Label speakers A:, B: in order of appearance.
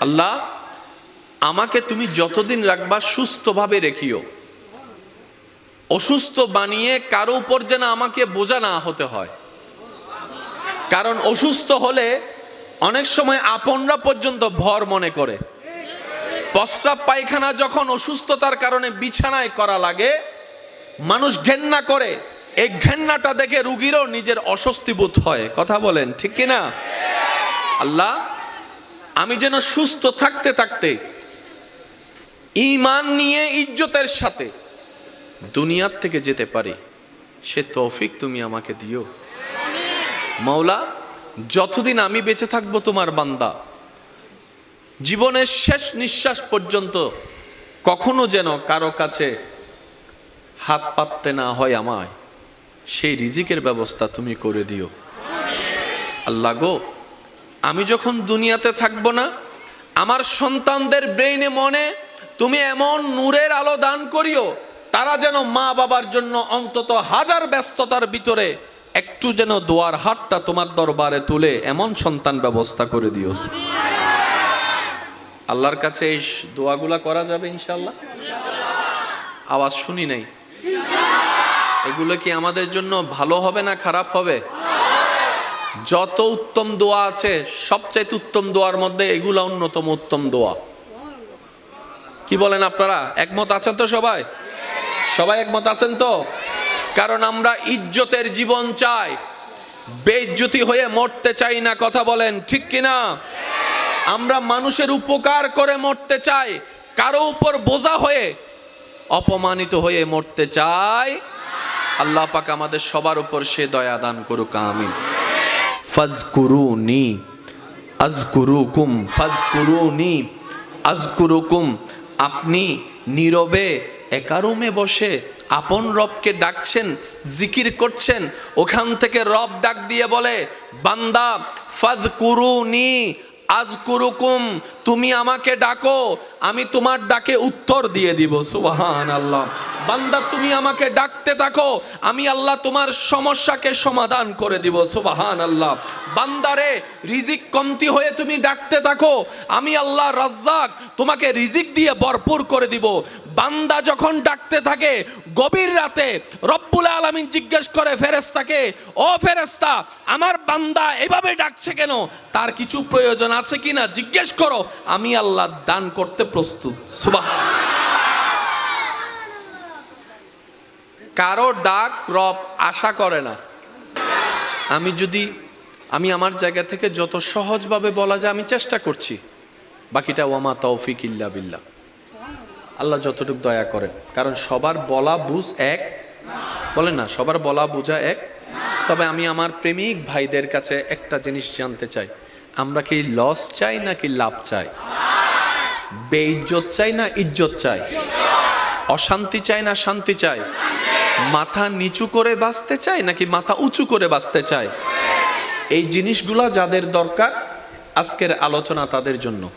A: আল্লাহ, আমাকে তুমি যতদিন রাখবা সুস্থভাবে রেখিও। অসুস্থ বানিয়ে কারও উপর যেন আমাকে বোঝা না হতে হয়। কারণ অসুস্থ হলে অনেক সময় আপনরা পর্যন্ত ভর মনে করে। প্রস্রাব পায়খানা যখন অসুস্থতার কারণে বিছানায় করা লাগে, মানুষ ঘেন্না করে। এই ঘেন্নাটা দেখে রুগীরও নিজের অস্বস্তি বোধ হয়। কথা বলেন, ঠিক কি না আল্লাহ আমি যেন সুস্থ থাকতে থাকতে ইমান নিয়ে ইজ্জতের সাথে দুনিয়ার থেকে যেতে পারি, সে তৌফিক তুমি আমাকে দিও। মাওলা যতদিন আমি বেঁচে থাকব তোমার বান্দা, জীবনের শেষ নিঃশ্বাস পর্যন্ত কখনো যেন কারও কাছে হাত পাততে না হয় আমায়, সেই রিজিকের ব্যবস্থা তুমি করে দিও। আল্লাহ গো আমি যখন দুনিয়াতে থাকব না, আমার সন্তানদের ব্রেইনে মনে, তুমি এমন নূরের আলো দান করিও, তারা যেন মা বাবার জন্য অন্তত হাজার ব্যস্ততার ভিতরে একটু যেন দোয়ার হাতটা তোমার দরবারে তুলে এমন সন্তান ব্যবস্থা করে দিও। আল্লাহর কাছে এই দোয়াগুলা করা যাবে ইনশাল্লাহ আওয়াজ শুনি নাই? এগুলো কি আমাদের জন্য ভালো হবে না খারাপ হবে? যত উত্তম দোয়া আছে, সবচাইতে উত্তম দোয়ার মধ্যে এগুলা অন্যতম উত্তম দোয়া। কি বলেন আপনারা? একমত আছেন তো সবাই? সবাই একমত আছেন তো? কারণ আমরা ইজ্জতের জীবন চাই। বেইজ্জতি হয়ে মরতে চাই না, কথা বলেন, ঠিক কিনা? আমরা মানুষের উপকার করে মরতে চাই, কারও উপর বোঝা হয়ে অপমানিত হয়ে মরতে চাই। আল্লাহ পাক আমাদের সবার উপর সে দয়া দান করুক, আমিন। ফাজকুরুনি, আজকুরুকুম ফাজকুরুনি, আজকুরুকুম। আপনি নীরবে একা রুমে বসে আপন রবকে ডাকছেন, জিকির করছেন, ওখান থেকে রব ডাক দিয়ে বলে, বান্দা ফাজকুরুনি আজকুরুকুম, তুমি আমাকে ডাকো, আমি তোমার ডাকে উত্তর দিয়ে দিব সুবহান আল্লাহ বান্দা, তুমি আমাকে ডাকতে থাকো, আমি আল্লাহ তোমার সমস্যাকে সমাধান করে দিব সুবহান আল্লাহ বান্দারে রিজিক কমতি হয়ে তুমি ডাকতে থাকো, আমি আল্লাহ রাজ্জাক তোমাকে রিজিক দিয়ে ভরপুর করে দিব। বান্দা যখন ডাকতে থাকে, গভীর রাতে রব্বুল আলামিন জিজ্ঞেস করে ফেরেস্তাকে ও ফেরেস্তা আমার বান্দা এভাবে ডাকছে কেন? তার কিছু প্রয়োজন আছে কিনা? জিজ্ঞেস করো। আমি আল্লাহ দান করতে প্রস্তুত। কারও ডাক রব আশা করে না। আমি যদি, আমি আমার জায়গা থেকে যত সহজভাবে বলা যায় আমি চেষ্টা করছি। বাকিটা ওয়ামা তৌফিক ইল্লা বিল্লাহ। আল্লাহ যতটুকু দয়া করেন। কারণ সবার বলা বুঝ এক। বলেন না, সবার বলা বোঝা এক। তবে আমি আমার প্রেমিক ভাইদের কাছে একটা জিনিস জানতে চাই। আমরা কি লস চাই নাকি লাভ চাই? বেইজ্জত চাই না ইজ্জত চাই? অশান্তি চাই না শান্তি চাই? মাথা নিচু করে বাঁচতে চাই নাকি মাথা উঁচু করে বাঁচতে চাই? এই জিনিসগুলা যাদের দরকার, আজকের আলোচনা তাদের জন্য।